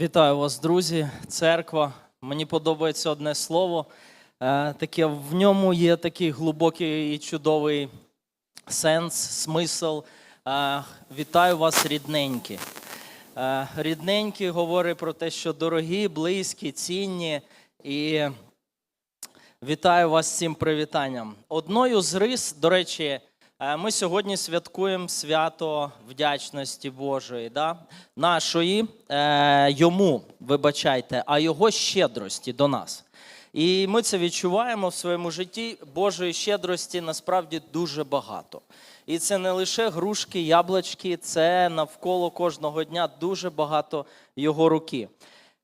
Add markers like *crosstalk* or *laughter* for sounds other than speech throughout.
Вітаю вас, друзі, церква. Мені подобається одне слово. Е, Таке в ньому є такий глибокий і чудовий сенс, смисл. Е, Вітаю вас, рідненькі. Е, Рідненькі говорить про те, що дорогі, близькі, цінні. І Вітаю вас з цим привітанням. Одною з рис, до речі, ми сьогодні святкуємо свято вдячності Божої, да? нашої е, йому, вибачайте, а його щедрості до нас. І ми це відчуваємо в своєму житті. Божої щедрості насправді дуже багато. І це не лише грушки, яблучки, це навколо кожного дня дуже багато його руки.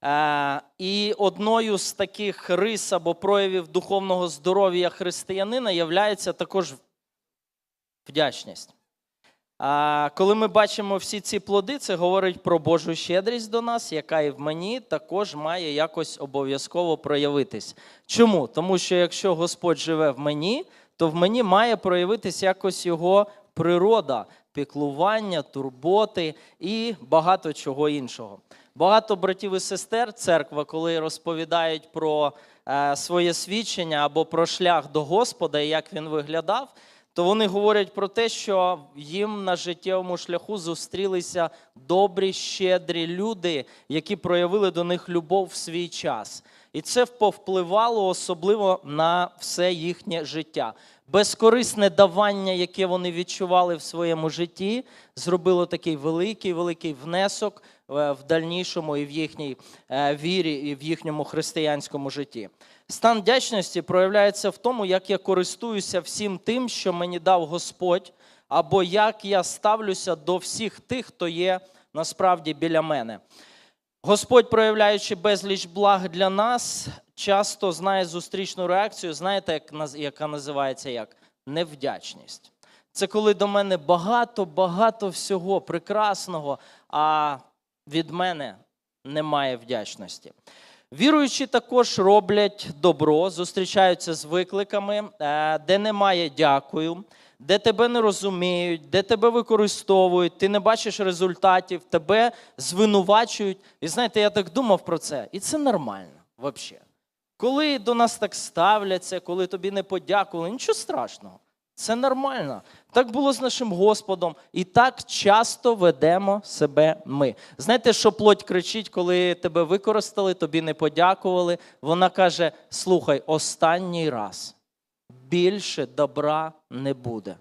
Е, І одною з таких рис або проявів духовного здоров'я християнина є також вдячність. А коли ми бачимо всі ці плоди, це говорить про Божу щедрість до нас, яка і в мені також має якось обов'язково проявитись. Чому? Тому що якщо Господь живе в мені, то в мені має проявитись якось його природа, піклування, турботи і багато чого іншого. Багато братів і сестер церква, коли розповідають про е, своє свідчення або про шлях до Господа і як він виглядав, то вони говорять про те, що їм на життєвому шляху зустрілися добрі, щедрі люди, які проявили до них любов в свій час. І це повпливало особливо на все їхнє життя. Безкорисне давання, яке вони відчували в своєму житті, зробило такий великий, великий внесок е, в дальнішому і в їхній е, вірі, і в їхньому християнському житті. Стан вдячності проявляється в тому, як я користуюся всім тим, що мені дав Господь, або як я ставлюся до всіх тих, хто є насправді біля мене. Господь, проявляючи безліч благ для нас, часто знає зустрічну реакцію, знаєте, як, яка називається як невдячність. Це коли до мене багато, багато всього прекрасного, а від мене немає вдячності. Віруючі також роблять добро, зустрічаються з викликами, е, де немає дякую, де тебе не розуміють, де тебе використовують, ти не бачиш результатів, тебе звинувачують. І знаєте, я так думав про це, і це нормально взагалі. Коли до нас так ставляться, коли тобі не подякували, нічого страшного. Це нормально. Так було з нашим Господом, і так часто ведемо себе ми. Знаєте, що плоть кричить, коли тебе використали, тобі не подякували. Вона каже: слухай, останній раз більше добра не буде.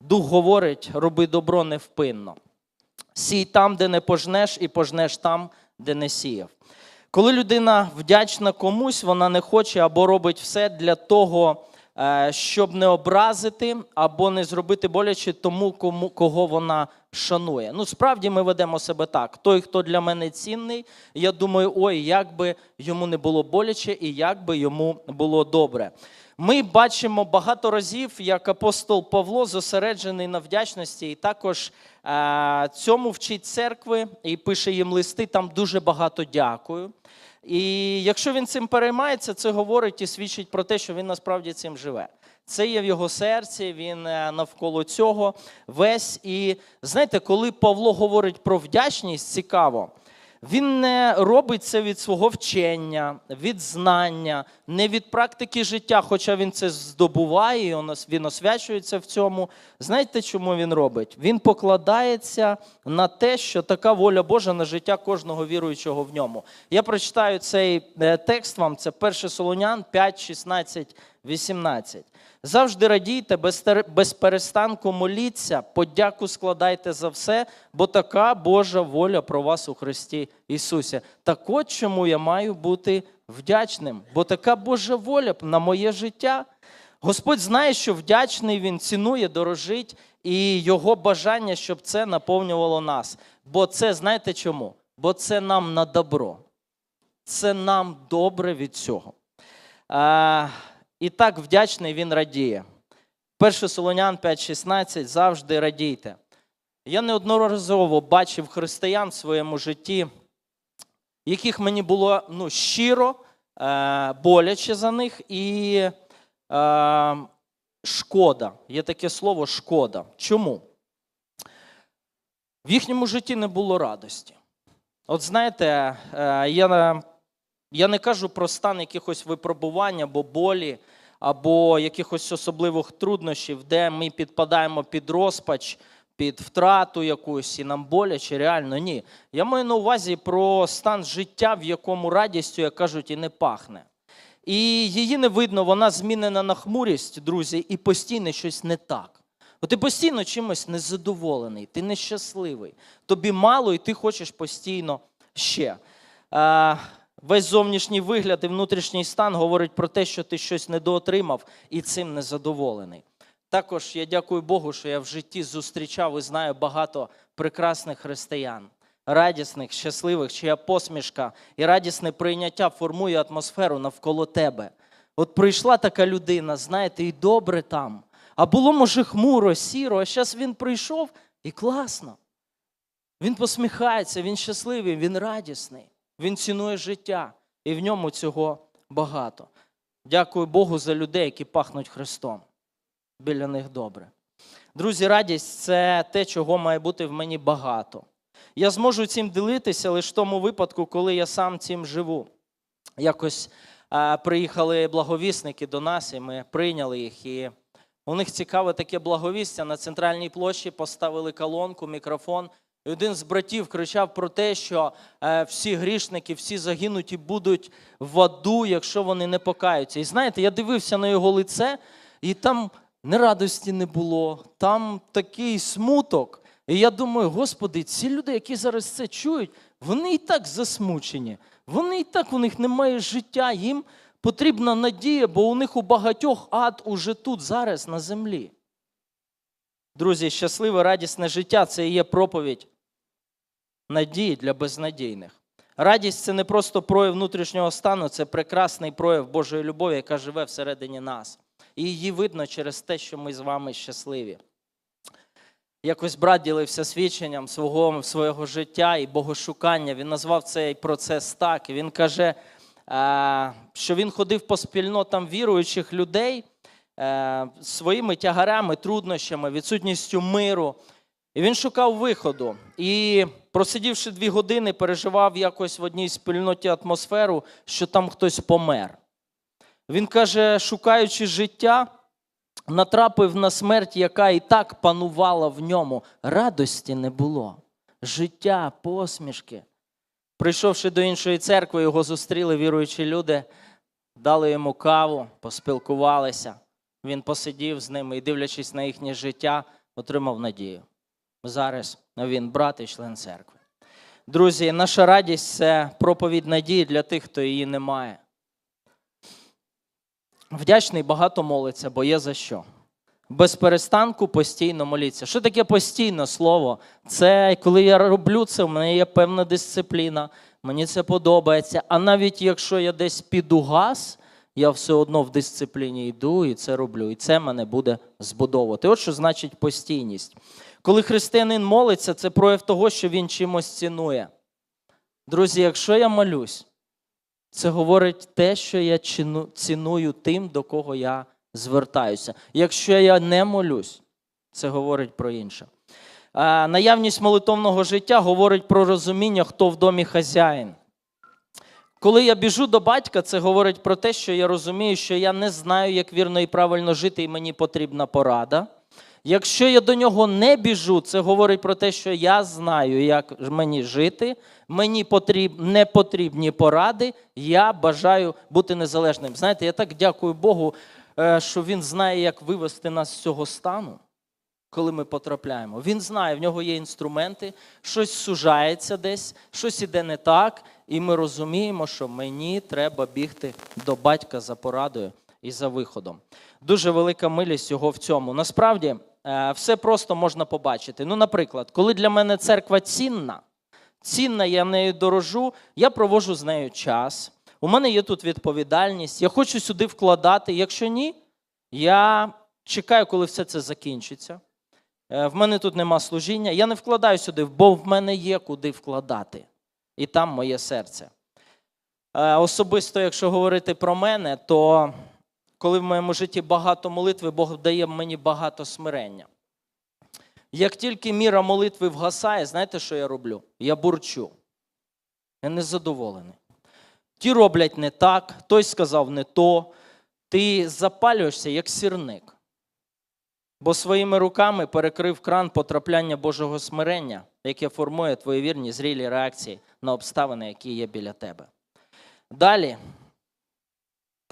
Дух говорить, роби добро невпинно. Сій там, де не пожнеш, і пожнеш там, де не сіяв. Коли людина вдячна комусь, вона не хоче або робить все для того, е, щоб не образити, або не зробити боляче тому, кому, кого вона шанує. Ну, справді ми ведемо себе так. Той, хто для мене цінний, я думаю, ой, як би йому не було боляче і як би йому було добре. Ми бачимо багато разів, як апостол Павло зосереджений на вдячності, і також е, цьому вчить церкви і пише їм листи. Там дуже багато дякую. І якщо він цим переймається, це говорить і свідчить про те, що він насправді цим живе. Це є в його серці, він е, навколо цього весь. І знаєте, коли Павло говорить про вдячність, цікаво. Він не робить це від свого вчення, від знання, не від практики життя, хоча він це здобуває, і він освячується в цьому. Знаєте, чому він робить? Він покладається на те, що така воля Божа на життя кожного віруючого в ньому. Я прочитаю цей е, текст вам, це 1 Солонян 5, 16, 18. Завжди радійте, без, перестанку моліться, подяку складайте за все, бо така Божа воля про вас у Христі Ісусі. Так от чому я маю бути вдячним, бо така Божа воля на моє життя. Господь знає, що вдячний Він цінує, дорожить, і його бажання, щоб це наповнювало нас. Бо це знаєте чому? Бо це нам на добро. Це нам добре від цього. І так вдячний він радіє. 1 Солонян 5,16 завжди радійте. Я неодноразово бачив християн в своєму житті, яких мені було ну, щиро, е, боляче за них і е, шкода. Є таке слово шкода. Чому? В їхньому житті не було радості. От знаєте, е, я, я не кажу про стан якихось випробувань або болі, або якихось особливих труднощів, де ми підпадаємо під розпач, під втрату якусь, і нам боляче, реально ні. Я маю на увазі про стан життя, в якому радістю, як кажуть, і не пахне. І її не видно, вона змінена на хмурість, друзі, і постійно щось не так. От ти постійно чимось незадоволений, ти нещасливий, тобі мало, і ти хочеш постійно ще. Весь зовнішній вигляд і внутрішній стан говорить про те, що ти щось недоотримав і цим незадоволений. Також я дякую Богу, що я в житті зустрічав і знаю багато прекрасних християн, радісних, щасливих, чия посмішка і радісне прийняття формує атмосферу навколо тебе. От прийшла така людина, знаєте, і добре там. А було, може, хмуро, сіро, а зараз він прийшов і класно. Він посміхається, він щасливий, він радісний, він цінує життя, і в ньому цього багато. Дякую Богу за людей, які пахнуть Христом. Біля них добре. Друзі, радість це те, чого має бути в мені багато. Я зможу цим ділитися лише в тому випадку, коли я сам цим живу. Якось е, приїхали благовісники до нас, і ми прийняли їх. І у них цікаве таке благовістя. На центральній площі поставили колонку, мікрофон. І один з братів кричав про те, що е, всі грішники, всі загинуті будуть в аду, якщо вони не покаються. І знаєте, я дивився на його лице, і там ні радості не було, там такий смуток. І я думаю, Господи, ці люди, які зараз це чують, вони і так засмучені, вони і так у них немає життя, їм потрібна надія, бо у них у багатьох ад уже тут, зараз, на землі. Друзі, щасливе, радісне життя це і є проповідь надії для безнадійних. Радість це не просто прояв внутрішнього стану, це прекрасний прояв Божої любові, яка живе всередині нас. І її видно через те, що ми з вами щасливі. Якось брат ділився свідченням свого, свого життя і богошукання. Він назвав цей процес так. І він каже, е, що він ходив по спільнотам віруючих людей е, своїми тягарами, труднощами, відсутністю миру. І він шукав виходу. І, просидівши дві години, переживав якось в одній спільноті атмосферу, що там хтось помер. Він каже, шукаючи життя, натрапив на смерть, яка і так панувала в ньому. Радості не було. Життя, посмішки. Прийшовши до іншої церкви, його зустріли віруючі люди, дали йому каву, поспілкувалися. Він посидів з ними і, дивлячись на їхнє життя, отримав надію. Зараз він брат і член церкви. Друзі, наша радість це проповідь надії для тих, хто її не має. Вдячний багато молиться, бо є за що. Без перестанку постійно моліться. Що таке постійно слово? Це коли я роблю це, в мене є певна дисципліна, мені це подобається. А навіть якщо я десь піду газ, я все одно в дисципліні йду і це роблю. І це мене буде збудовувати. От що значить постійність. Коли християнин молиться, це прояв того, що він чимось цінує. Друзі, якщо я молюсь, це говорить те, що я ціную тим, до кого я звертаюся. Якщо я не молюсь, це говорить про інше. Наявність молитовного життя говорить про розуміння, хто в домі хазяїн. Коли я біжу до батька, це говорить про те, що я розумію, що я не знаю, як вірно і правильно жити, і мені потрібна порада. Якщо я до нього не біжу, це говорить про те, що я знаю, як мені жити, мені потріб, не потрібні поради, я бажаю бути незалежним. Знаєте, я так дякую Богу, е, що Він знає, як вивести нас з цього стану, коли ми потрапляємо. Він знає, в нього є інструменти, щось сужається десь, щось іде не так, і ми розуміємо, що мені треба бігти до батька за порадою і за виходом. Дуже велика милість його в цьому. Насправді, все просто можна побачити. Ну, наприклад, коли для мене церква цінна, цінна, я нею дорожу, я провожу з нею час. У мене є тут відповідальність, я хочу сюди вкладати. Якщо ні, я чекаю, коли все це закінчиться. Е, В мене тут нема служіння. Я не вкладаю сюди, бо в мене є куди вкладати. І там моє серце. Е, Особисто, якщо говорити про мене, то коли в моєму житті багато молитви, Бог дає мені багато смирення. Як тільки міра молитви вгасає, знаєте, що я роблю? Я бурчу. Я не задоволений. Ті роблять не так, той сказав не то. Ти запалюєшся як сірник, бо своїми руками перекрив кран потрапляння Божого смирення, яке формує твої вірні зрілі реакції на обставини, які є біля тебе. Далі,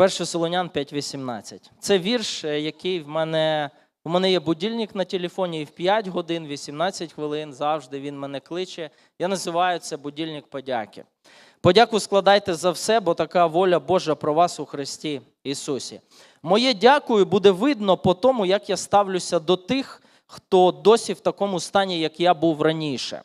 1 Солонян 5.18. Це вірш, е, який в мене. У мене є будильник на телефоні і в 5 годин, 18 хвилин завжди він мене кличе. Я називаю це будильник подяки. Подяку складайте за все, бо така воля Божа про вас у Христі Ісусі. Моє дякую буде видно по тому, як я ставлюся до тих, хто досі в такому стані, як я був раніше.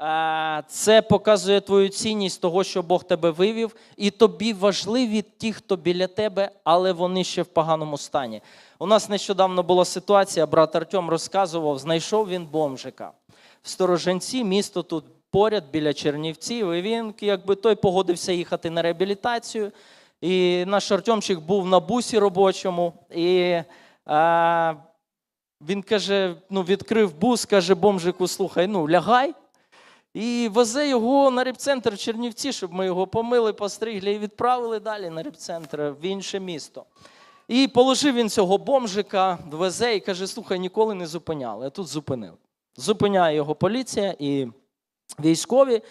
Е, Це показує твою цінність того, що Бог тебе вивів, і тобі важливі ті, хто біля тебе, але вони ще в поганому стані. У нас нещодавно була ситуація, брат Артем розказував, знайшов він бомжика в Стороженці, місто тут поряд біля Чернівців. І він, якби той погодився їхати на реабілітацію. І наш Артемчик був на бусі робочому. І е, він каже: ну, відкрив бус, каже бомжику: слухай, ну лягай. І везе його на репцентр в Чернівці, щоб ми його помили, постригли і відправили далі на репцентр в інше місто. І положив він цього бомжика, везе і каже: слухай, ніколи не зупиняли, а тут зупинили. Зупиняє його поліція і військові.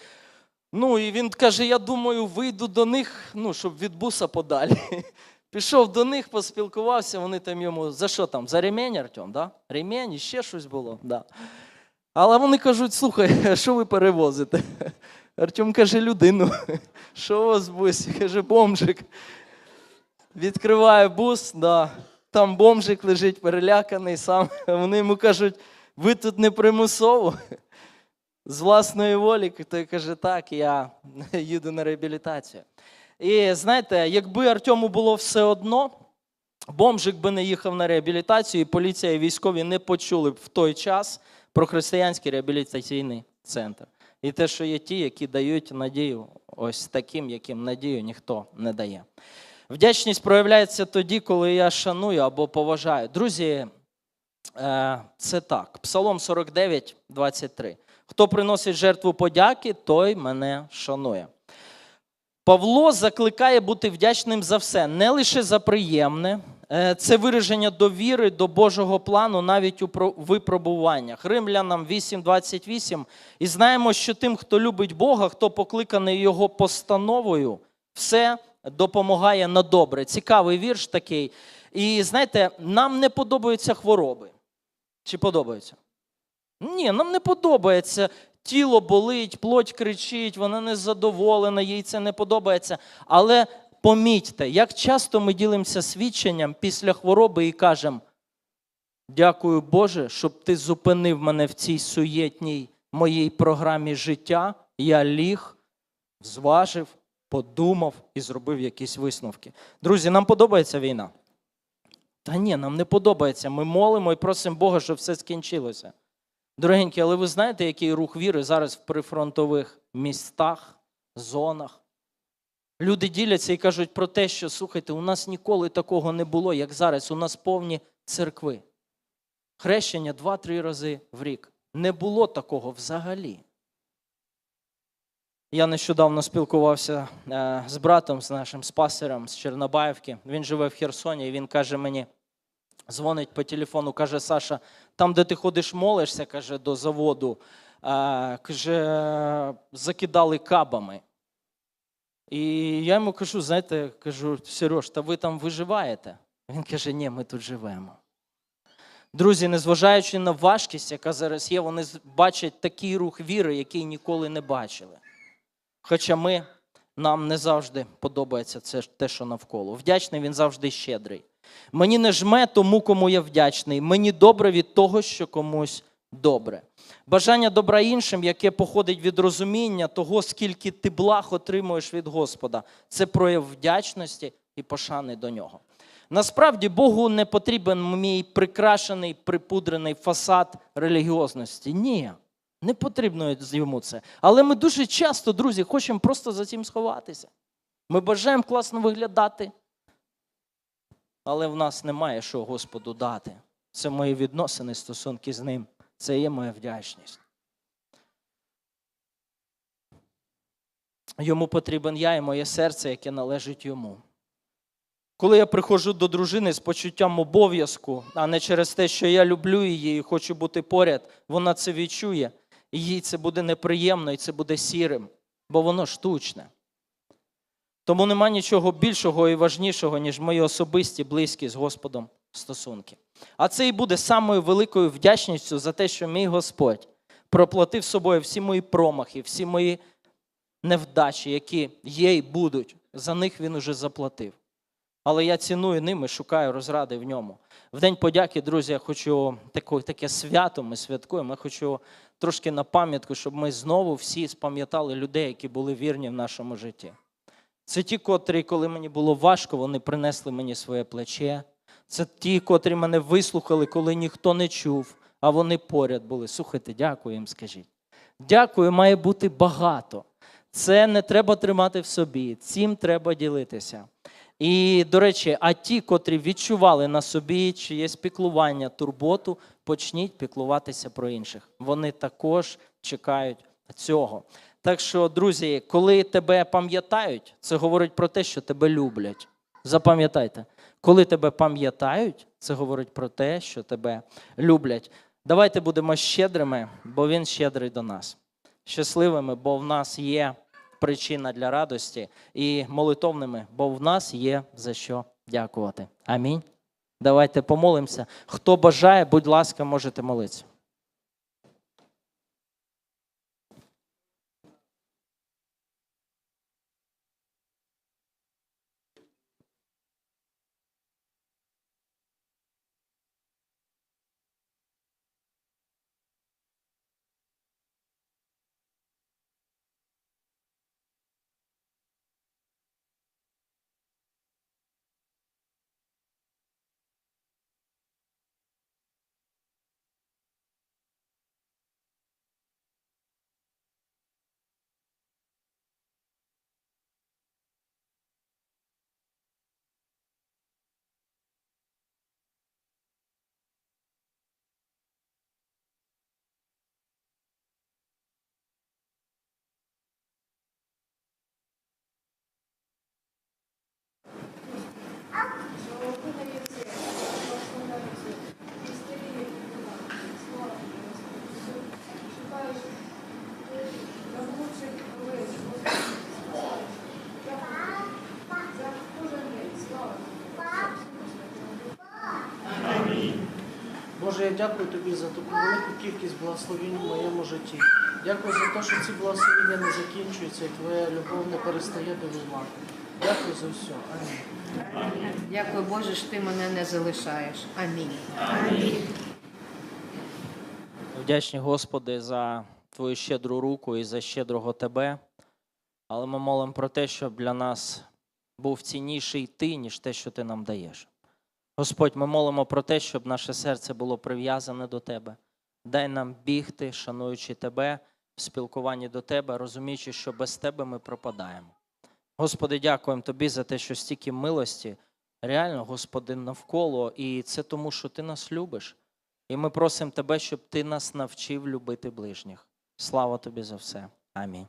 Ну і він каже: я думаю, вийду до них, ну, щоб від буса подалі. *laughs* Пішов до них, поспілкувався, вони там йому за що там? За ремень, Артем, да? Ремень і ще щось було. Да. Але вони кажуть: слухай, *laughs* що ви перевозите? *laughs* Артем каже, людину. *laughs* Що у вас в бусі? Каже, бомжик. Відкриває бус, да. там бомжик лежить переляканий сам. Вони йому кажуть, ви тут не примусово. З власної волі, той каже, так, я їду на реабілітацію. І знаєте, якби Артему було все одно, бомжик би не їхав на реабілітацію, і поліція і військові не почули б в той час про християнський реабілітаційний центр. І те, що є ті, які дають надію, ось таким, яким надію ніхто не дає. Вдячність проявляється тоді, коли я шаную або поважаю. Друзі, е, це так. Псалом 49, 23. Хто приносить жертву подяки, той мене шанує. Павло закликає бути вдячним за все, не лише за приємне, це вираження довіри до Божого плану навіть у випробуваннях. Римлянам 8.28. І знаємо, що тим, хто любить Бога, хто покликаний Його постановою, все допомагає на добре. Цікавий вірш такий. І знаєте, нам не подобаються хвороби. Чи подобаються? Ні, нам не подобається. Тіло болить, плоть кричить, вона незадоволена, їй це не подобається. Але помітьте, як часто ми ділимося свідченням після хвороби і кажемо: дякую Боже, щоб ти зупинив мене в цій суєтній моїй програмі життя. Я ліг, зважив, подумав і зробив якісь висновки. Друзі, нам подобається війна. Та ні, нам не подобається. Ми молимо і просимо Бога, щоб все скінчилося. Дорогенькі, але ви знаєте, який рух віри зараз в прифронтових містах, зонах? Люди діляться і кажуть про те, що слухайте, у нас ніколи такого не було, як зараз. У нас повні церкви. Хрещення два-три рази в рік. Не було такого взагалі. Я нещодавно спілкувався е, з братом, з нашим спасером з Чорнобаївки. Він живе в Херсоні, і він каже мені, дзвонить по телефону, каже: Саша, там, де ти ходиш, молишся, каже, до заводу, е, каже, закидали кабами. І я йому кажу: знаєте, кажу, Сереж, та ви там виживаєте? Він каже, ні, ми тут живемо. Друзі, незважаючи на важкість, яка зараз є, вони бачать такий рух віри, який ніколи не бачили. Хоча ми, нам не завжди подобається це те, що навколо. Вдячний він завжди щедрий. Мені не жме тому, кому я вдячний. Мені добре від того, що комусь добре. Бажання добра іншим, яке походить від розуміння того, скільки ти благ отримуєш від Господа, це прояв вдячності і пошани до нього. Насправді Богу не потрібен мій прикрашений, припудрений фасад релігіозності. Ні, не потрібно йому це. Але ми дуже часто, друзі, хочемо просто за цим сховатися. Ми бажаємо класно виглядати, але в нас немає що Господу дати. Це мої відносини, стосунки з ним. Це є моя вдячність. Йому потрібен я і моє серце, яке належить йому. Коли я приходжу до дружини з почуттям обов'язку, а не через те, що я люблю її і хочу бути поряд, вона це відчує, і їй це буде неприємно, і це буде сірим, бо воно штучне. Тому нема нічого більшого і важнішого, ніж мої особисті, близькі з Господом стосунки. А це і буде самою великою вдячністю за те, що мій Господь проплатив собою всі мої промахи, всі мої невдачі, які є і будуть. За них він уже заплатив. Але я ціную ними, шукаю розради в ньому. В День подяки, друзі, я хочу таке, свято, ми святкуємо. Я хочу трошки на пам'ятку, щоб ми знову всі спам'ятали людей, які були вірні в нашому житті. Це ті, котрі, коли мені було важко, вони принесли мені своє плече. Це ті, котрі мене вислухали, коли ніхто не чув, а вони поряд були. Слухайте, дякую їм, скажіть. Дякую, має бути багато. Це не треба тримати в собі, цим треба ділитися. І, до речі, а ті, котрі відчували на собі чиєсь піклування, турботу, почніть піклуватися про інших. Вони також чекають цього. Так що, друзі, коли тебе пам'ятають, це говорить про те, що тебе люблять. Запам'ятайте, коли тебе пам'ятають, це говорить про те, що тебе люблять. Давайте будемо щедрими, бо він щедрий до нас. Щасливими, бо в нас є причина для радості, і молитовними, бо в нас є за що дякувати. Амінь. Давайте помолимося. Хто бажає, будь ласка, можете молитися. Дякую тобі за таку велику кількість благословень в моєму житті. Дякую за те, що ці благословення не закінчуються, і твоя любов не перестає довивати. Дякую за все. Амінь. Дякую, Боже, що ти мене не залишаєш. Амінь. Вдячні, Господи, за Твою щедру руку і за щедрого Тебе. Але ми молимо про те, щоб для нас був цінніший Ти, ніж те, що Ти нам даєш. Господь, ми молимо про те, щоб наше серце було прив'язане до Тебе. Дай нам бігти, шануючи Тебе, в спілкуванні до Тебе, розуміючи, що без Тебе ми пропадаємо. Господи, дякуємо Тобі за те, що стільки милості, реально, Господи, навколо, і це тому, що Ти нас любиш. І ми просимо Тебе, щоб Ти нас навчив любити ближніх. Слава Тобі за все. Амінь.